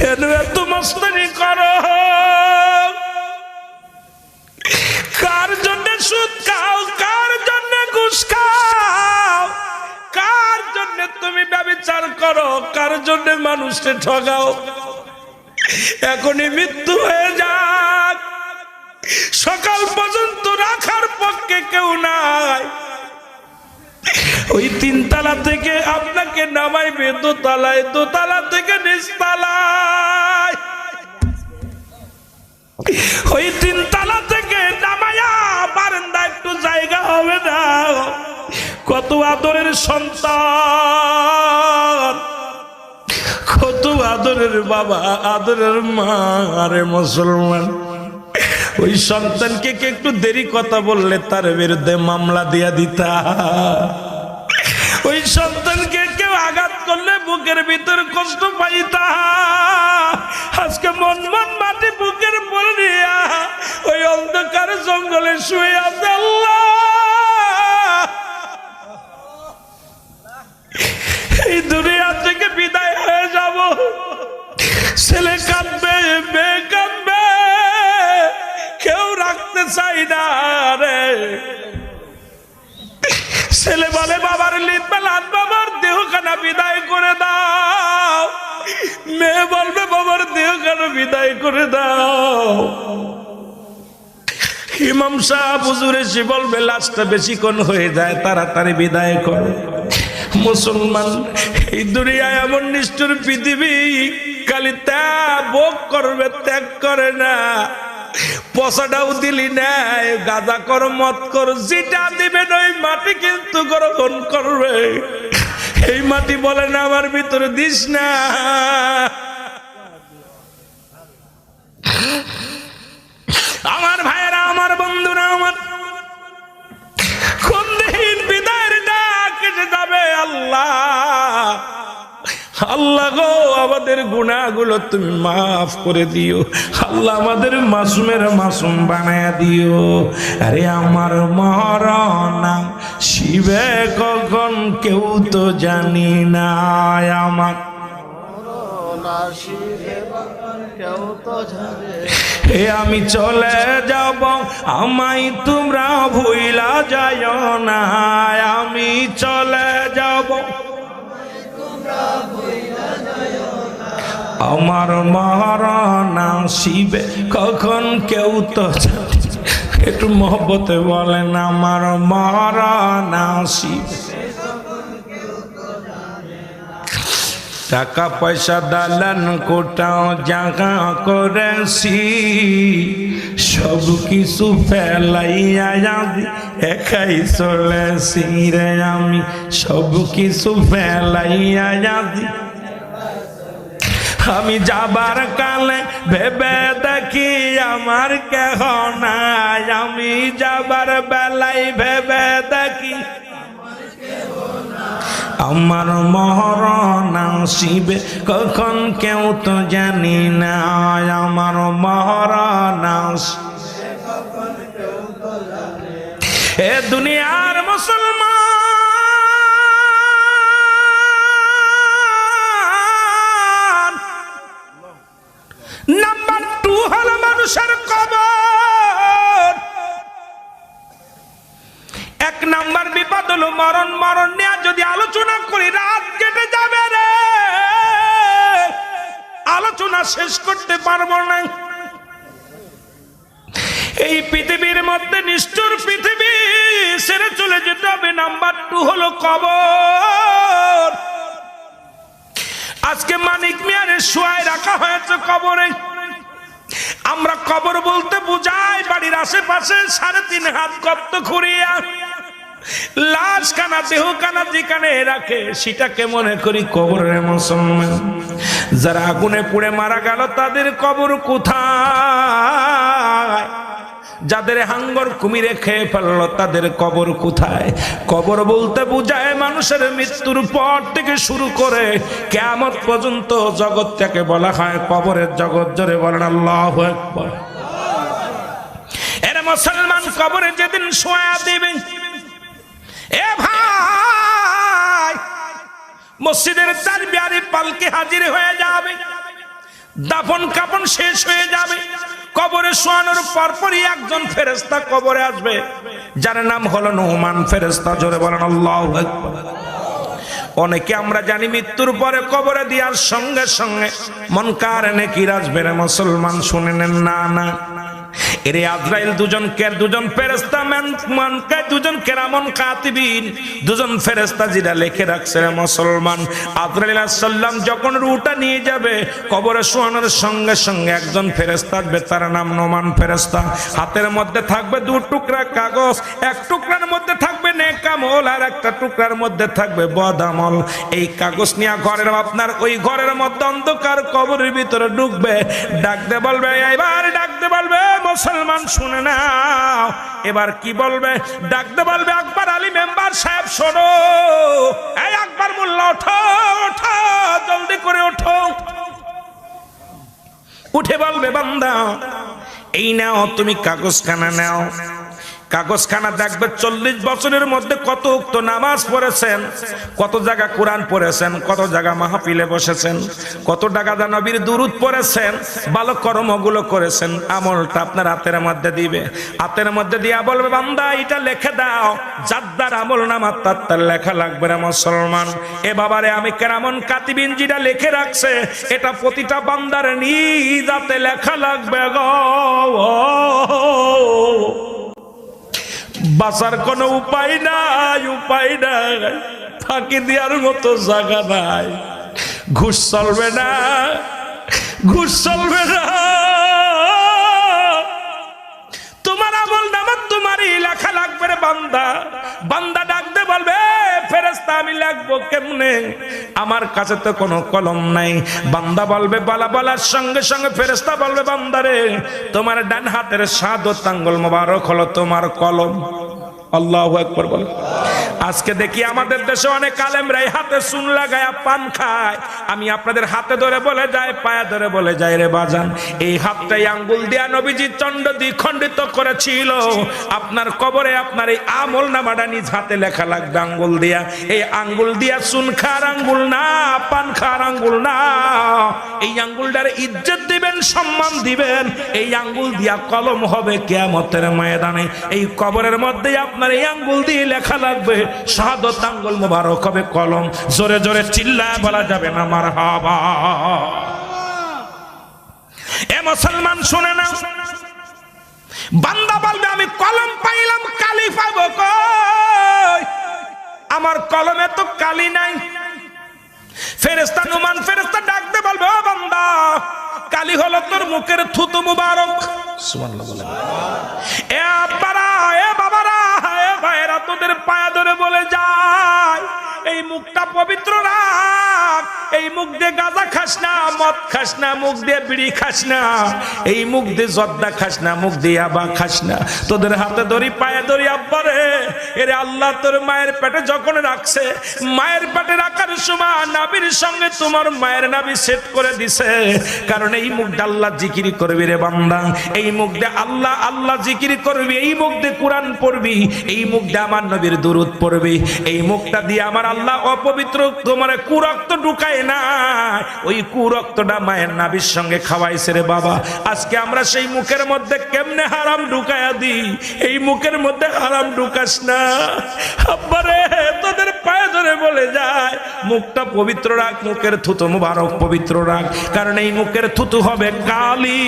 কেন এত মস্তানি করো? কার জন্য সুদ খাও, কার জন্য ঘুষ খাও? কার জন্য তুমি ব্যবচার করো, কার জন্য মানুষকে ঠগাও? এখনই মৃত্যু হয়ে যাক। সকাল পর্যন্ত রাখার পক্ষে কেউ নাই। ওই তিনতলা থেকে আপনাকে নামাইবে, দোতলায়, দোতলা থেকে নিচতলায়। ওই তিনতলা থেকে নামায়া বারান্দা একটু জায়গা হবে না। কত আদরের সন্তান, কত আদরের বাবা, আদরের মা, আরে মুসলমান। ওই সন্তানকে একটু দেরি কথা বললে, তার বিরুদ্ধে মামলা দিয়া দিতা। ওই সন্তানকে কেউ আঘাত করলে বুকের ভিতর কষ্ট পাইতা। আজকে মন মন মাটি বুকের পরে দিয়া ওই অন্ধকার জঙ্গলে শুয়ে আছে এই দুনিয়া থেকে বিদায় হয়ে যাব। ছেলে কাঁদবে, মেয়ে কাঁদবে, কেউ রাখতে চাই না রে। ছেলে বলে, বাবার লিপেলান বাবার দেহখানা বিদায় করে দাও। মেয়ে বলবে, বাবার দেহখানা বিদায় করে দাও। ইমাম সাহেব হুজুর এসে বলবে, লাশটা বেশিক্ষণ হয়ে যায়, তাড়াতাড়ি বিদায় করে। মুসলমান, এই দুনিয়ায় এমন নিষ্ঠুর পৃথিবী, খালি ত্যাগ করবে, ত্যাগ করে না। পশাটাও দিলি নাই গাঁদা কর মত কর যেটা দিবেন ওই মাটি কিন্তু গ্রহণ করবে। এই মাটি বলে না, আমার ভিতরে দিস না। আমার ভাইয়েরা, আমার বন্ধুরা, আমার কোন দিন বিদায়ের ডাক যাবে আল্লাহ? আল্লাহ গো, আমাদের গুণাগুলো তুমি মাফ করে দিও। আল্লাহ আমাদের মাসুমের মাসুম বানায় দিও। আরে আমার মরনা শিবে কখন কেউ তো জানি না আমার। আমি চলে যাব আমাই তোমরা ভুইলা যায় না। আমি চলে যাব। আমার মহারণা শিবে কখন কেউ তো। একটু মহব্বতে বলেন আমার মহারণা শিবে টাকা পয়সা দালান কোটাও জাগা করেছি। সব কিছু ফেলাইয়া যাবি একাই চলেছি রে আমি। সব কিছু ফেলাইয়া যাবি আমি যাবার কালে ভেবে দেখি আমার কেহ নাই। আমি যাবার বেলায় ভেবে দেখি আমার মহর শিবে কখন কেউ তো জানি না আমার মহর মহরণা এ দুনিয়ার মুসলমান শেষ করতে পারব না। এই পৃথিবীর মধ্যে নিষ্ঠুর পৃথিবী ছেড়ে চলে যেতে হবে। নাম্বার টু হলো কবর। আজকে মানিক মিয়ারের শোয়ায় রাখা হয়েছে কবরে। আমরা কবর বলতে বুঝাই, বাড়ির আশেপাশে সাড়ে তিন হাত গর্ত খুঁড়িয়া লাশ কানা দেহ কানা যেখানে রাখে, সেটাকে মনে করি কবরের মুসলমান। যারা আগুনে পুড়ে মারা গেল, তাদের কবর কোথায়? যাদের হাঙ্গর কুমিরে খেয়ে ফেলল, তাদের কবর কোথায়? কবর বলতে বোঝায় মানুষের মৃত্যুর পর থেকে শুরু করে কেমন পর্যন্ত জগৎটাকে বলা হয় কবরের জগৎ। জোরে বলেন, আল্লাহ এর মুসলমান কবরে যেদিন শোয়া দিবে, এ ভাই! মসজিদের চার বিয়ারি পালকে হাজির হয়ে যাবে। দাফন কাপন শেষ হয়ে যাবে। কবরে শোয়ানোর পরপরই একজন ফেরেস্তা কবরে আসবে, যার নাম হলো নোমান ফেরেস্তা জোরে বলেন, আল্লাহ অনেকে আমরা জানি মৃত্যুর পরে কবরে দেওয়ার সঙ্গে সঙ্গে মন কার নাকি রাজবে রে, মুসলমান শুনে নেন, না না। এরে আজরাইল দুজন কে দুজন ফেরেস্তা মান মানকে দুজন কেরামন কাতিবিন, দুজন ফেরেস্তা যেটা লিখে রাখছে মুসলমান। আজরাইল সাল্লাম যখন রুটা নিয়ে যাবে, কবরে শোয়ানোর সঙ্গে সঙ্গে একজন ফেরেস্তা আসবে, তার নাম নোমান ফেরেস্তা হাতের মধ্যে থাকবে দু টুকরা কাগজ, এক টুকরার মধ্যে থাকবে নেকামল, আর একটা টুকরার মধ্যে থাকবে বদামল। এই কাগজ নিয়ে ঘরের আপনার, ওই ঘরের মধ্যে অন্ধকার কবরের ভিতরে ঢুকবে। ডাকতে বলবে, এবার ডাকতে বলবে মুসলমান, শুনে নাও। এবার কি বলবে? ডাকতে বলবে আকবর আলী মেম্বার সাহেব, শোনো। এই আকবর মোল্লা ওঠো ওঠো, জলদি করে ওঠো। উঠে বলবে, বান্দা, এই নাও, তুমি কাগজখানা নাও। কাগজখানা দেখবে চল্লিশ বছরের মধ্যে কত উক্ত নামাজ পড়েছেন, কত জায়গা কোরআন পড়েছেন, কত জায়গা মাহফিলে বসেছেন, কত টাকা নবীর দুরুদ পড়েছেন, ভালো কর্মগুলো করেছেন, আমলটা আপনার হাতের মধ্যে দিবে। হাতের মধ্যে দিয়া বলবে, বান্দা, এটা লেখে দাও। যাদ্দার আমল নামার তার তার লেখা লাগবে রে মুসলমান। এ বাবারে, আমি কেরামন কাতিবিন যেটা লিখে রাখছে, এটা প্রতিটা বান্দার নিজ নিজাতে লেখা লাগবে গো। বাঁচার কোনো উপায় নাই উপায় নাই। ফাঁকি দেওয়ার মতো জায়গা নাই। ঘুষ চলবে না, ঘুষ চলবে না। তোমার আমল নামার তোমারই লেখা লাগবে রে বান্দা। বান্দা ডাকতে বলবে ফেরেস্তা আমি লাগবো কেমনে? আমার কাছে তো কোনো কলম নাই। বান্দা বলবে, বলা বলার সঙ্গে সঙ্গে ফেরেস্তা বলবে বান্দারে তোমার ডান হাতের সাদ ও তাঙ্গল মোবারক হলো তোমার কলম। আল্লাহ একবার বল। আজকে দেখি আমাদের দেশে অনেক আলেমরাই হাতে চুন লাগায়া পান খায়। আমি আপনাদের হাতে ধরে বলে যাই, পায়া ধরে বলে যাই রে বাজান। এই হাতটাই আঙ্গুল দিয়া নবীজি চন্ড দ্বিখণ্ডিত করেছিল। আপনার কবরে আপনার এই আমল নামাটা নিজ হাতে লেখা লাগবে আঙ্গুল দিয়া। এই আঙ্গুল দিয়া চুন খার আঙ্গুল না, পান খার আঙ্গুল না। এই আঙ্গুলটার ইজ্জত দিবেন, সম্মান দিবেন। এই আঙ্গুল দিয়া কলম হবে কেয়ামতের ময়দানে। এই কবরের মধ্যে আপনার এই আঙ্গুল দিয়ে লেখা লাগবে শাহাদত আঙ্গুল মোবারক হবে, কলম জোরে জোরে চিল্লায় বলা যাবে না আমার হাবা এ মুসলমান, শুনে না বান্দা বলবে, আমি কলম পাইলাম, কালি পাবো আমার কলমে তো কালি নাই। ফেরেস্তা নুমান ফেরেস্তা ডাকতে বলবে, ও বান্দা, কালি হলো তোর মুখের থুতু মুবারক। সুবহানাল্লাহ এ আব্বারা, এ তোদের পায়া ধরে বলে যায় এই মুখটা পবিত্র রাখ এই মুখ দিয়ে গাঁজা খাস না, মদ খাস না, মুখ দিয়ে বিড়ি খাস না, এই মুখ দিয়ে জর্দা খাস না, মুখ দিয়ে আবা খাস না। তোদের হাতে ধরি, পায়ে ধরি আব্বারে এরে আল্লাহ তোর মায়ের পেটে যখন রাখছে, মায়ের পেটে রাখার সময় নাবির সঙ্গে তোমার মায়ের নাবি সেট করে দিছে। কারণ এই মুখটা আল্লাহ জিকিরি করবি রে বান্দা, এই মুখ দিয়ে আল্লাহ আল্লাহ জিকিরি করবি, এই মুখ দিয়ে কোরআন পড়বি, এই মুখ দিয়ে আমার নবীর দুরুদ পড়বি, এই মুখটা দিয়ে আমার আল্লাহ অপবিত্র তোমার কুরক্ত ঢুকায় না ওই কুরক্তটা মায়ের নাবির সঙ্গে খাওয়াইছে রে বাবা। আজকে আমরা সেই মুখের মধ্যে কেমনে হারাম ঢুকায়া দিই? এই মুখের মধ্যে হারাম ঢুকাস না। আব্বারে তোদের পায়ে ধরে বলে যায়, মুখটা পবিত্র রাখ, মুখের থুতু মুবারক পবিত্র রাখ, কারণ এই মুখের থুতু হবে কালি।